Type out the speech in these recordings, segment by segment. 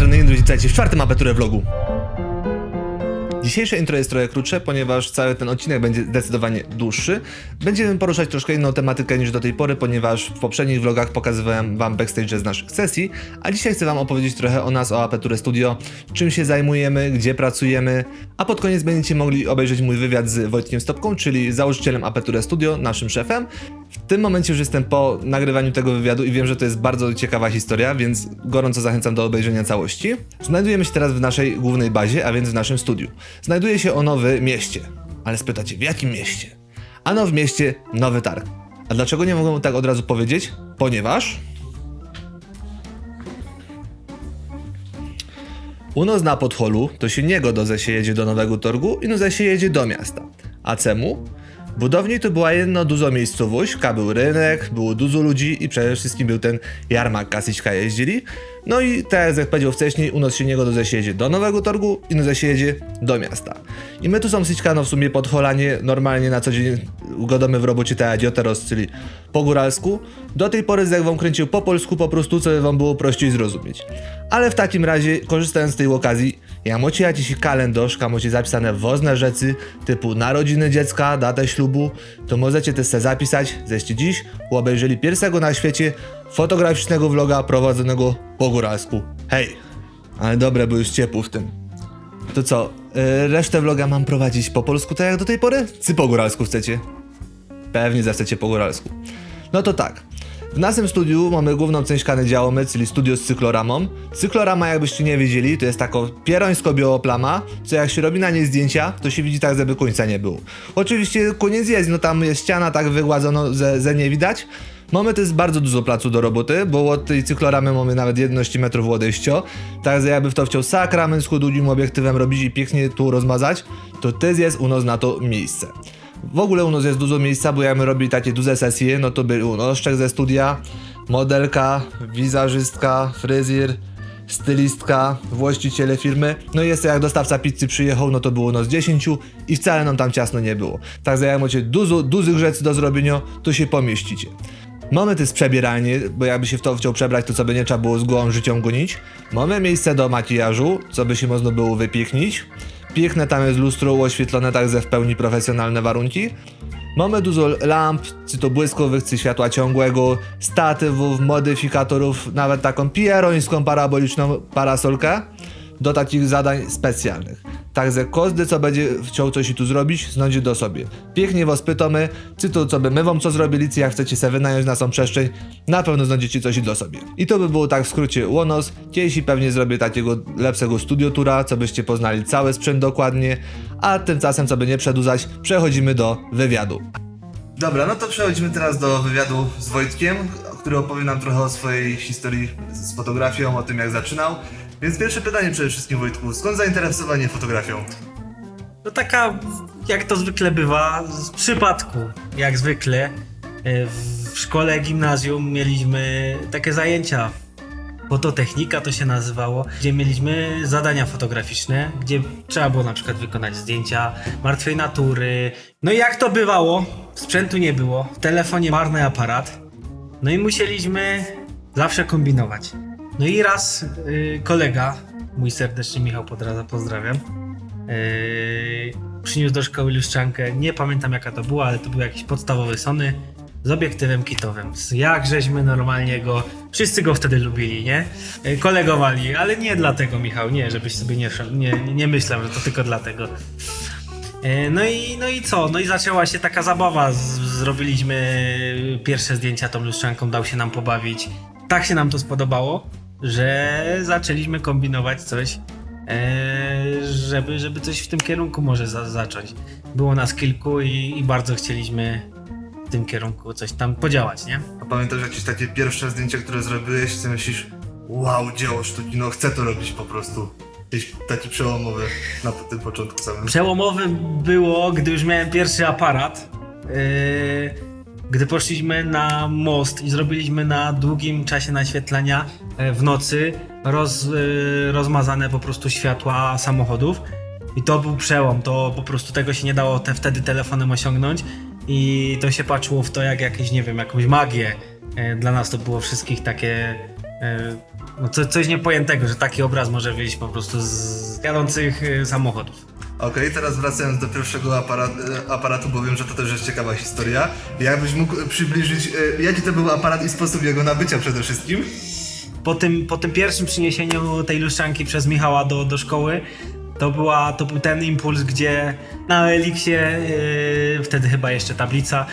strony Indru, witajcie w czwartym apeturę vlogu. Dzisiejsze intro jest trochę krótsze, ponieważ cały ten odcinek będzie zdecydowanie dłuższy. Będziemy poruszać troszkę inną tematykę niż do tej pory, ponieważ w poprzednich vlogach pokazywałem wam backstage z naszych sesji, a dzisiaj chcę wam opowiedzieć trochę o nas, o Apeturę Studio, czym się zajmujemy, gdzie pracujemy, a pod koniec będziecie mogli obejrzeć mój wywiad z Wojtkiem Stopką, czyli założycielem Apeturę Studio, naszym szefem. W tym momencie już jestem po nagrywaniu tego wywiadu i wiem, że to jest bardzo ciekawa historia, więc gorąco zachęcam do obejrzenia całości. Znajdujemy się teraz w naszej głównej bazie, a więc w naszym studiu. Znajduje się ono w mieście. Ale spytacie, w jakim mieście? Ano w mieście Nowy Targ. A dlaczego nie mogę tak od razu powiedzieć? Ponieważ... U nas na to się nie godo, że się jedzie do Nowego Torgu i no że się jedzie do miasta. A czemu? Budowni to była jedna duża miejscowość, ka był rynek, było dużo ludzi i przede wszystkim był ten jarmark, kasiczka jeździli. No i tak jak powiedział wcześniej, u nas się nie godo, że się jedzie do Nowego Torgu i że się jedzie do miasta. I my tu są no w sumie pod Holanie, normalnie na co dzień ugodamy w robocie te adioteros, czyli po góralsku. Do tej pory jak wam kręcił po polsku po prostu, co by wam było prościej zrozumieć. Ale w takim razie, korzystając z tej okazji, ja macie jakiś kalendarz, macie zapisane wozne rzeczy, typu narodziny dziecka, datę ślubu, to możecie też se zapisać, zeście dziś obejrzeli pierwszego na świecie fotograficznego vloga prowadzonego po góralsku. Hej! Ale dobre, bo już ciepło w tym. To co, yy, resztę vloga mam prowadzić po polsku tak jak do tej pory? Czy po góralsku chcecie? Pewnie zechcecie po góralsku. No to tak. W naszym studiu mamy główną część kany działomy, czyli studio z cykloramą. Cyklorama, jakbyście nie wiedzieli, to jest taka pierońsko-biała plama, co jak się robi na niej zdjęcia, to się widzi tak, żeby końca nie było. Oczywiście koniec jest, no tam jest ściana tak wygładzono, że, że nie widać. Mamy też bardzo dużo placu do roboty, bo od tej cykloramy mamy nawet 11 metrów odejścia. Także jakby w to chciał sakrament z długim obiektywem robić i pięknie tu rozmazać, to też jest u nas na to miejsce. W ogóle u nas jest dużo miejsca, bo jak my robili takie duże sesje, no to był u ze studia, modelka, wizażystka, fryzjer, stylistka, właściciele firmy. No i jeszcze jak dostawca pizzy przyjechał, no to było nas 10 i wcale nam tam ciasno nie było. Także jak macie dużo, dużych rzeczy do zrobienia, to się pomieścicie. Mamy też przebieranie, bo jakby się w to chciał przebrać, to co by nie trzeba było z gołą życią gonić. Mamy miejsce do makijażu, co by się można było wypieknić. Piękne tam jest lustro oświetlone tak ze w pełni profesjonalne warunki. Mamy dużo lamp, czy to błyskowych, czy światła ciągłego, statywów, modyfikatorów, nawet taką pierońską paraboliczną parasolkę do takich zadań specjalnych. Także każdy, co będzie chciał coś tu zrobić, znajdzie do sobie. Pięknie was pytamy, czy to co by my wam co zrobili, czy jak chcecie sobie wynająć naszą przestrzeń, na pewno znajdziecie coś do sobie. I to by było tak w skrócie Łonos. Kiedyś pewnie zrobię takiego lepszego studiotura, co byście poznali cały sprzęt dokładnie, a tymczasem, co by nie przedłużać, przechodzimy do wywiadu. Dobra, no to przechodzimy teraz do wywiadu z Wojtkiem, który opowie nam trochę o swojej historii z fotografią, o tym jak zaczynał. Więc pierwsze pytanie przede wszystkim Wojtku, skąd zainteresowanie fotografią? No taka, jak to zwykle bywa, z przypadku, jak zwykle. e, W szkole gimnazjum mieliśmy takie zajęcia, fototechnika to się nazywało, gdzie mieliśmy zadania fotograficzne, gdzie trzeba było na przykład wykonać zdjęcia martwej natury. No i jak to bywało, sprzętu nie było, w telefonie marny aparat, no i musieliśmy zawsze kombinować. No i raz y, kolega, mój serdeczny Michał Podraza, pozdrawiam, Yy, przyniósł do szkoły lustrzankę. Nie pamiętam jaka to była, ale to był jakiś podstawowy Sony z obiektywem kitowym. Jak żeśmy normalnie go. Wszyscy go wtedy lubili, nie? Yy, kolegowali, ale nie dlatego, Michał, nie, żebyś sobie nie, nie, nie myślał, że to tylko dlatego. Yy, No i, no i co? No i zaczęła się taka zabawa. Zrobiliśmy pierwsze zdjęcia tą lustrzanką, dał się nam pobawić. Tak się nam to spodobało, że zaczęliśmy kombinować coś e, żeby, żeby coś w tym kierunku może za, zacząć. Było nas kilku i, i bardzo chcieliśmy w tym kierunku coś tam podziałać, nie? A pamiętasz jakieś takie pierwsze zdjęcia, które zrobiłeś, co myślisz, wow, dzieło sztuki, no chcę to robić po prostu. Jakieś takie przełomowe na tym początku samym. Przełomowym było, gdy już miałem pierwszy aparat, yy, gdy poszliśmy na most i zrobiliśmy na długim czasie naświetlenia e, w nocy roz, yy, rozmazane po prostu światła samochodów. I to był przełom, to po prostu tego się nie dało te, wtedy telefonem osiągnąć i to się patrzyło w to jak jakieś, nie wiem, jakąś magię. E, Dla nas to było wszystkich takie e, no co, coś niepojętego, że taki obraz może wyjść po prostu z jadących e, samochodów. Okej, teraz wracając do pierwszego aparat, e, aparatu, bo wiem, że to też jest ciekawa historia. Jakbyś mógł przybliżyć, e, jaki to był aparat i sposób jego nabycia przede wszystkim? po tym, po tym pierwszym przyniesieniu tej lustrzanki przez Michała do, do szkoły, to, była, to był ten impuls, gdzie na Elixie, yy, wtedy chyba jeszcze tablica,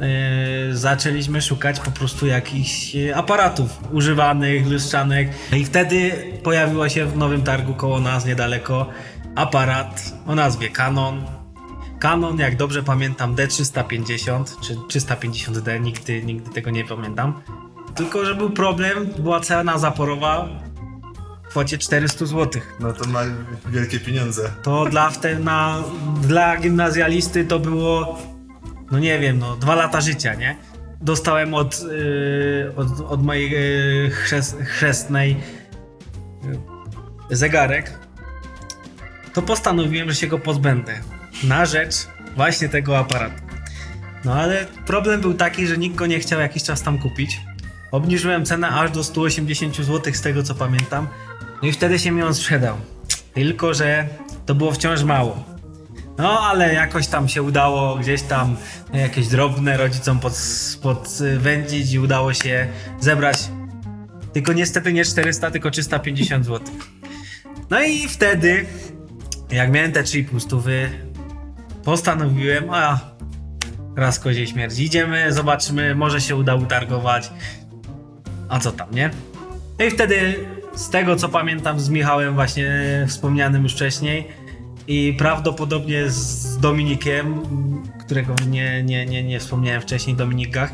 yy, zaczęliśmy szukać po prostu jakichś aparatów używanych, lustrzanek. I wtedy pojawiło się w nowym targu koło nas niedaleko aparat o nazwie Canon. Canon, jak dobrze pamiętam, D350 czy 350D, nigdy, nigdy tego nie pamiętam. Tylko, że był problem, była cena zaporowa w kwocie 400 zł. No to ma wielkie pieniądze. To dla, wte, na, dla gimnazjalisty to było, no nie wiem, no dwa lata życia, nie? Dostałem od, yy, od, od mojej yy, chrzest, chrzestnej yy, zegarek. To postanowiłem, że się go pozbędę. Na rzecz właśnie tego aparatu. No ale problem był taki, że nikt go nie chciał jakiś czas tam kupić. Obniżyłem cenę aż do 180 zł z tego co pamiętam. No i wtedy się mi on sprzedał. Tylko, że to było wciąż mało. No, ale jakoś tam się udało gdzieś tam jakieś drobne rodzicom pod, podwędzić i udało się zebrać. Tylko niestety nie 400, tylko 350 zł. No i wtedy, jak miałem te 3,5 stówy, postanowiłem, a raz koziej śmierci. Idziemy, zobaczymy, może się uda utargować. A co tam, nie? No i wtedy, z tego co pamiętam, z Michałem właśnie wspomnianym już wcześniej i prawdopodobnie z Dominikiem, którego nie, nie, nie, nie wspomniałem wcześniej, Dominikach,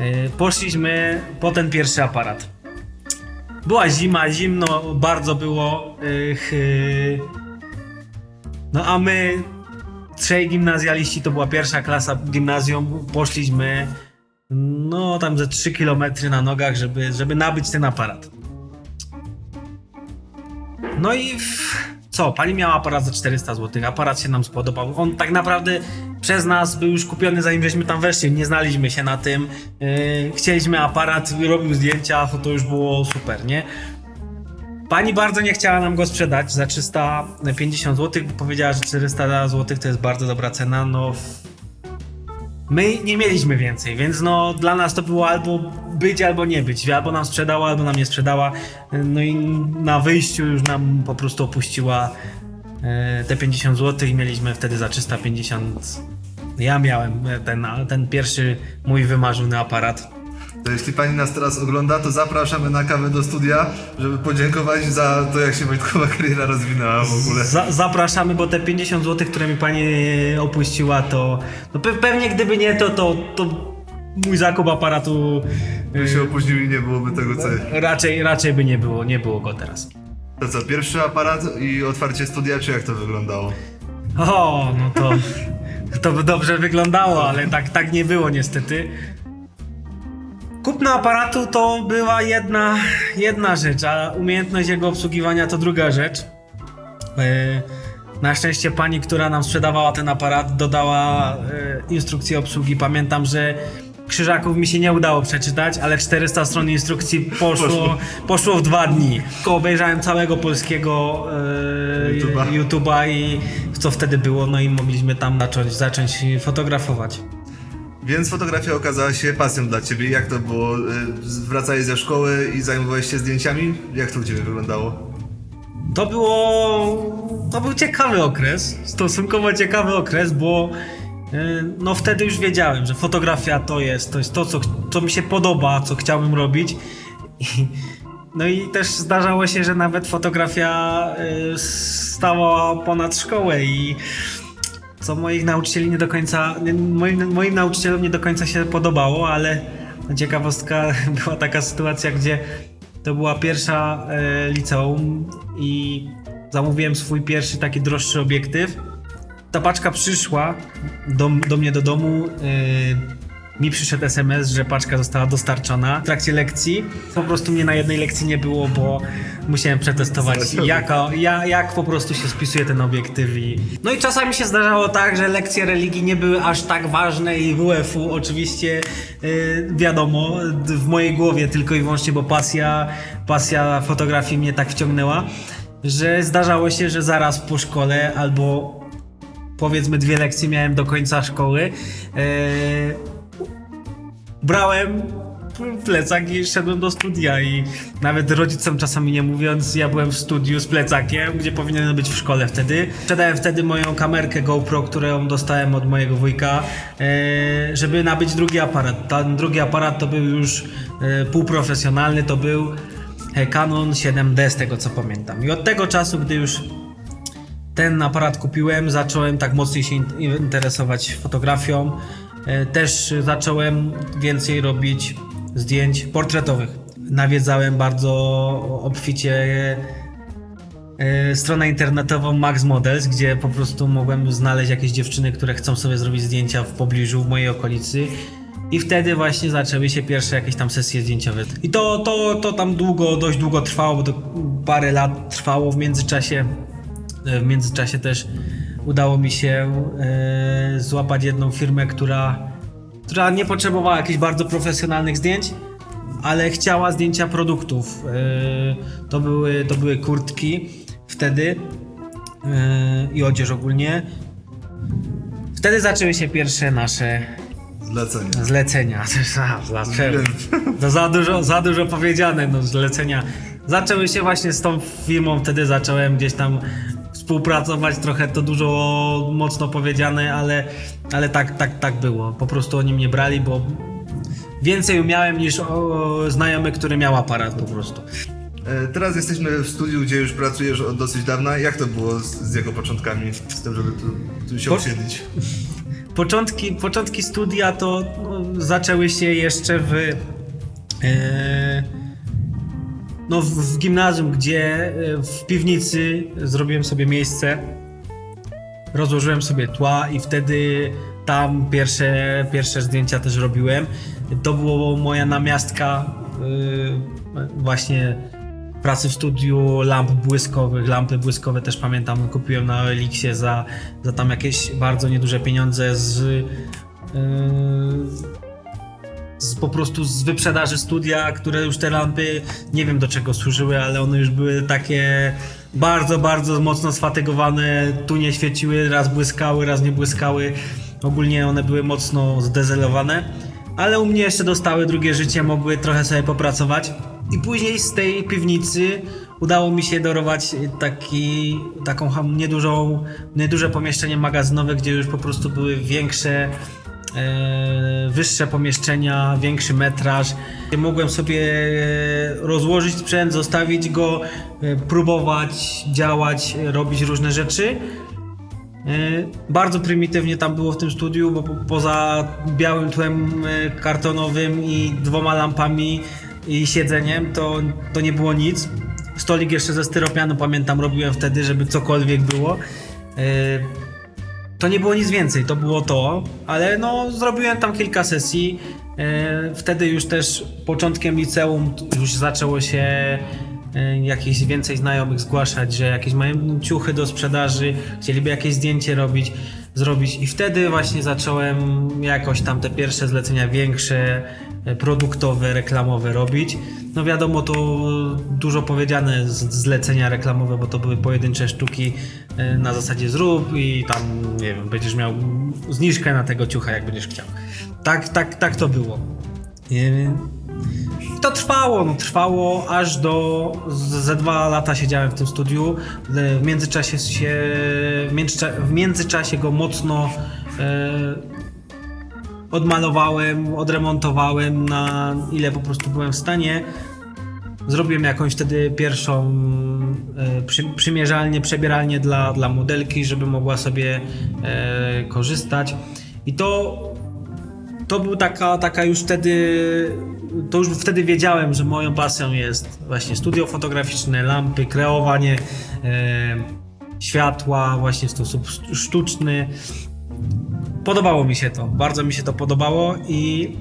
yy, poszliśmy po ten pierwszy aparat. Była zima, zimno bardzo było. Yy, no a my, trzej gimnazjaliści, to była pierwsza klasa gimnazjum, poszliśmy no tam ze 3 km na nogach, żeby, żeby nabyć ten aparat. No i w... co? Pani miała aparat za 400 zł. Aparat się nam spodobał. On tak naprawdę przez nas był już kupiony zanim żeśmy tam weszli. Nie znaliśmy się na tym. Yy, chcieliśmy aparat, robił zdjęcia, to, już było super, nie? Pani bardzo nie chciała nam go sprzedać za 350 zł, bo powiedziała, że 400 zł to jest bardzo dobra cena. No, My nie mieliśmy więcej, więc no dla nas to było albo być, albo nie być. Albo nam sprzedała, albo nam nie sprzedała. No i na wyjściu już nam po prostu opuściła e, te 50 zł i mieliśmy wtedy za 350. Ja miałem ten, ten pierwszy mój wymarzony aparat. To jeśli pani nas teraz ogląda, to zapraszamy na kawę do studia, żeby podziękować za to, jak się Wojtkowa kariera rozwinęła w ogóle. Za, zapraszamy, bo te 50 zł, które mi pani opuściła, to no pe pewnie gdyby nie to, to, to mój zakup aparatu By się opóźnił i nie byłoby tego co. raczej, raczej by nie było, nie było go teraz. To co, pierwszy aparat i otwarcie studia, czy jak to wyglądało? O, no to, to by dobrze wyglądało, ale tak, tak nie było niestety. Kupno aparatu to była jedna, jedna rzecz, a umiejętność jego obsługiwania to druga rzecz. E, Na szczęście pani, która nam sprzedawała ten aparat, dodała e, instrukcję obsługi. Pamiętam, że krzyżaków mi się nie udało przeczytać, ale 400 stron instrukcji poszło, poszło w dwa dni. Tylko Obejrzałem całego polskiego e, YouTube'a. YouTube'a i co wtedy było, no i mogliśmy tam zacząć, zacząć fotografować. Więc fotografia okazała się pasją dla ciebie. Jak to było? Y, Wracałeś ze szkoły i zajmowałeś się zdjęciami? Jak to u ciebie wyglądało? To było. To był ciekawy okres, stosunkowo ciekawy okres, bo yy, no wtedy już wiedziałem, że fotografia to jest, to jest to, co, co mi się podoba, co chciałbym robić. No i też zdarzało się, że nawet fotografia yy, stała ponad szkołę i co moich nauczycieli nie do końca, moim, moim nauczycielom nie do końca się podobało, ale ciekawostka była taka sytuacja, gdzie to była pierwsza e, liceum i zamówiłem swój pierwszy taki droższy obiektyw. Ta paczka przyszła do, do mnie do domu. e, mi przyszedł SMS, że paczka została dostarczona w trakcie lekcji. Po prostu mnie na jednej lekcji nie było, bo musiałem przetestować jaka, ja, jak po prostu się spisuje ten obiektyw. I... No i czasami się zdarzało tak, że lekcje religii nie były aż tak ważne i WF-u oczywiście yy, wiadomo, w mojej głowie tylko i wyłącznie, bo pasja, pasja fotografii mnie tak wciągnęła, że zdarzało się, że zaraz po szkole albo powiedzmy dwie lekcje miałem do końca szkoły. e, brałem plecak i szedłem do studia i nawet rodzicom czasami nie mówiąc, ja byłem w studiu z plecakiem, gdzie powinienem być w szkole wtedy. Sprzedałem wtedy moją kamerkę GoPro, którą dostałem od mojego wujka, e, żeby nabyć drugi aparat. Ten drugi aparat to był już e, półprofesjonalny, to był e, Canon 7D z tego co pamiętam. I od tego czasu, gdy już ten aparat kupiłem, zacząłem tak mocniej się in- interesować fotografią. E, Też zacząłem więcej robić zdjęć portretowych. Nawiedzałem bardzo obficie e, stronę internetową Max Models, gdzie po prostu mogłem znaleźć jakieś dziewczyny, które chcą sobie zrobić zdjęcia w pobliżu, w mojej okolicy. I wtedy właśnie zaczęły się pierwsze jakieś tam sesje zdjęciowe. I to, to, to tam długo, dość długo trwało, bo to parę lat trwało w międzyczasie. E, W międzyczasie też udało mi się e, złapać jedną firmę, która, która nie potrzebowała jakichś bardzo profesjonalnych zdjęć, ale chciała zdjęcia produktów. E, to, były, to były kurtki wtedy e, i odzież ogólnie. Wtedy zaczęły się pierwsze nasze. Zlecenia. A, Dlaczego? To za dużo, za dużo powiedziane, no zlecenia. Zaczęły się właśnie z tą firmą, wtedy zacząłem gdzieś tam współpracować, trochę to dużo mocno powiedziane, ale, ale tak, tak, tak było. Po prostu oni mnie brali, bo więcej umiałem niż o, znajomy, który miał aparat po prostu. E, Teraz jesteśmy w studiu, gdzie już pracujesz od dosyć dawna. Jak to było z, z jego początkami, z tym, żeby tu, tu się Po- osiedlić? Początki, początki studia to no, zaczęły się jeszcze w. E, no, w, w gimnazjum, gdzie e, w piwnicy zrobiłem sobie miejsce, rozłożyłem sobie tła i wtedy tam pierwsze, pierwsze zdjęcia też robiłem. To było moja namiastka e, właśnie pracy w studiu lamp błyskowych. Lampy błyskowe też pamiętam, kupiłem na Elixie za, za tam jakieś bardzo nieduże pieniądze z, yy, z po prostu z wyprzedaży studia, które już te lampy nie wiem do czego służyły, ale one już były takie bardzo, bardzo mocno sfatygowane. Tu nie świeciły, raz błyskały, raz nie błyskały. Ogólnie one były mocno zdezelowane. Ale u mnie jeszcze dostały drugie życie, mogły trochę sobie popracować. I później z tej piwnicy udało mi się dorować taki, taką niedużą, nieduże pomieszczenie magazynowe, gdzie już po prostu były większe, wyższe pomieszczenia, większy metraż. Mogłem sobie rozłożyć sprzęt, zostawić go, e, próbować, działać, e, robić różne rzeczy. E, Bardzo prymitywnie tam było w tym studiu, bo po, poza białym tłem e, kartonowym i dwoma lampami i siedzeniem to, to nie było nic. Stolik jeszcze ze styropianu pamiętam robiłem wtedy, żeby cokolwiek było. To nie było nic więcej, to było to, ale no zrobiłem tam kilka sesji. E, Wtedy już też początkiem liceum już zaczęło się e, jakieś więcej znajomych zgłaszać, że jakieś mają ciuchy do sprzedaży, chcieliby jakieś zdjęcie robić, zrobić i wtedy właśnie zacząłem jakoś tam te pierwsze zlecenia większe, produktowe, reklamowe robić. No wiadomo, to dużo powiedziane zlecenia reklamowe, bo to były pojedyncze sztuki e, na zasadzie zrób i tam, nie wiem, będziesz miał zniżkę na tego ciucha, jak będziesz chciał. Tak, tak, tak to było. I to trwało, no trwało aż do. Ze dwa lata siedziałem w tym studiu. W międzyczasie się. W międzyczasie go mocno e, odmalowałem, odremontowałem na ile po prostu byłem w stanie. Zrobiłem jakąś wtedy pierwszą e, przy, przymierzalnię, przebieralnię dla, dla modelki, żeby mogła sobie e, korzystać. I to to był taka, taka już wtedy, to już wtedy wiedziałem, że moją pasją jest właśnie studio fotograficzne, lampy, kreowanie e, światła właśnie w sposób sztuczny. Podobało mi się to, bardzo mi się to podobało i,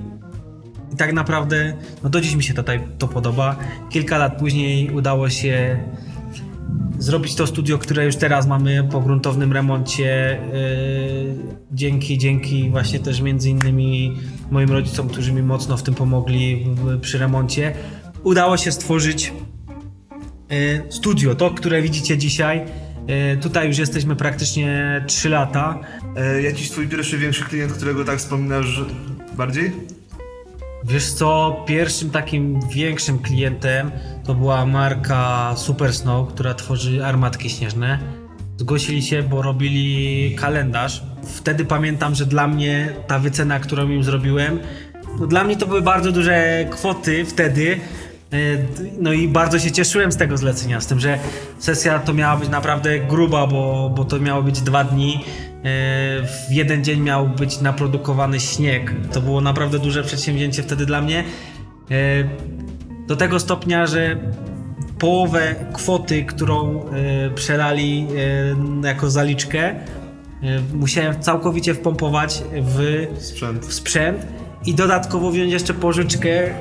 i tak naprawdę no do dziś mi się tutaj to podoba. Kilka lat później udało się zrobić to studio, które już teraz mamy po gruntownym remoncie. Yy, dzięki, dzięki właśnie też między innymi moim rodzicom, którzy mi mocno w tym pomogli przy remoncie. Udało się stworzyć yy, studio, to, które widzicie dzisiaj. Yy, tutaj już jesteśmy praktycznie 3 lata. E, jakiś twój pierwszy większy klient, którego tak wspominasz bardziej? Wiesz co, pierwszym takim większym klientem to była marka Super Snow, która tworzy armatki śnieżne. Zgłosili się, bo robili kalendarz. Wtedy pamiętam, że dla mnie ta wycena, którą im zrobiłem, no dla mnie to były bardzo duże kwoty wtedy. E, No i bardzo się cieszyłem z tego zlecenia, z tym, że sesja to miała być naprawdę gruba, bo, bo to miało być dwa dni. E, W jeden dzień miał być naprodukowany śnieg. To było naprawdę duże przedsięwzięcie wtedy dla mnie. E, Do tego stopnia, że połowę kwoty, którą przelali jako zaliczkę, musiałem całkowicie wpompować w Sprzęt. w sprzęt i dodatkowo wziąć jeszcze pożyczkę e,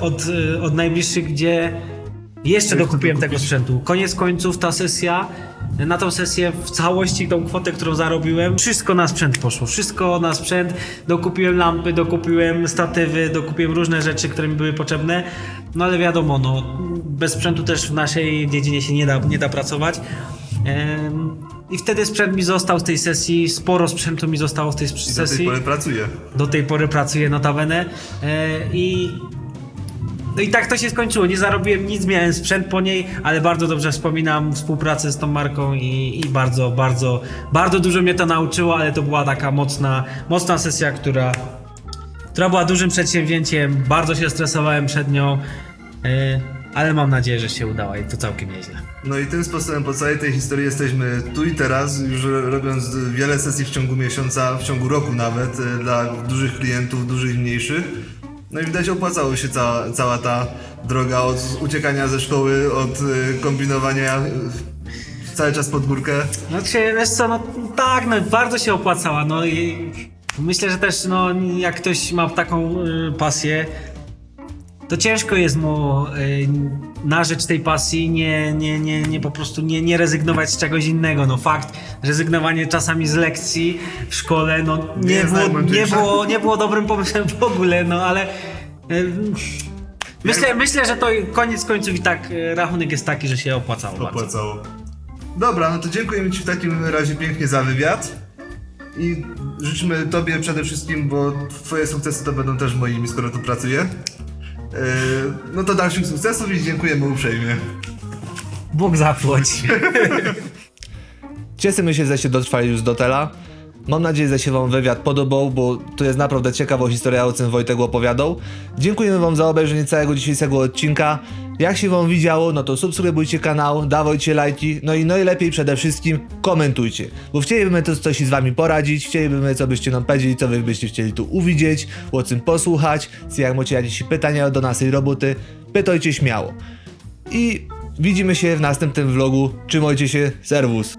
od, e, od najbliższych, gdzie jeszcze dokupiłem tego sprzętu. Koniec końców ta sesja, na tą sesję w całości tą kwotę, którą zarobiłem, wszystko na sprzęt poszło. Wszystko na sprzęt. Dokupiłem lampy, dokupiłem statywy, dokupiłem różne rzeczy, które mi były potrzebne. No ale wiadomo, no, bez sprzętu też w naszej dziedzinie się nie da, nie da pracować. I wtedy sprzęt mi został z tej sesji, sporo sprzętu mi zostało z tej I do tej sesji. pory pracuje. Do tej pory pracuję notabene e, i no i tak to się skończyło. Nie zarobiłem nic, miałem sprzęt po niej, ale bardzo dobrze wspominam współpracę z tą marką i, i bardzo, bardzo, bardzo dużo mnie to nauczyło, ale to była taka mocna, mocna sesja, która, która była dużym przedsięwzięciem. Bardzo się stresowałem przed nią, e, ale mam nadzieję, że się udała i to całkiem nieźle. No i tym sposobem po całej tej historii jesteśmy tu i teraz, już robiąc wiele sesji w ciągu miesiąca, w ciągu roku nawet, e, dla dużych klientów, dużych i mniejszych. No i widać opłacało się cała, cała ta droga od uciekania ze szkoły, od e, kombinowania e, cały czas pod górkę. Znaczy, wiesz co, no tak, no bardzo się opłacała, no i myślę, że też, no jak ktoś ma taką y, pasję, to ciężko jest mu y, na rzecz tej pasji nie, nie, nie, nie po prostu nie, nie rezygnować z czegoś innego, no fakt, rezygnowanie czasami z lekcji w szkole, no Nie nie, było, nie, było, nie było dobrym pomysłem w ogóle, no ale... Y, Myślę, myślę, że to koniec końców i tak y, rachunek jest taki, że się opłacało bardzo. Opłacało. Dobra, no to dziękujemy Ci w takim razie pięknie za wywiad. I życzymy Tobie przede wszystkim, bo Twoje sukcesy to będą też moimi, skoro tu pracuję. Yy, no to dalszych sukcesów i dziękujemy uprzejmie. Bóg zapłać. Cieszymy się, że się dotrwali już do tela. Mam nadzieję, że się wam wywiad podobał, bo to jest naprawdę ciekawa historia, o czym Wojtek opowiadał. Dziękujemy wam za obejrzenie całego dzisiejszego odcinka. Jak się wam widziało, no to subskrybujcie kanał, dawajcie lajki, no i najlepiej przede wszystkim komentujcie. Bo chcielibyśmy to coś z wami poradzić, chcielibyśmy co byście nam powiedzieli, co wy byście chcieli tu uwidzieć, o czym posłuchać, jak macie jakieś pytania do naszej roboty, pytajcie śmiało. I widzimy się w następnym vlogu. Trzymajcie się, serwus.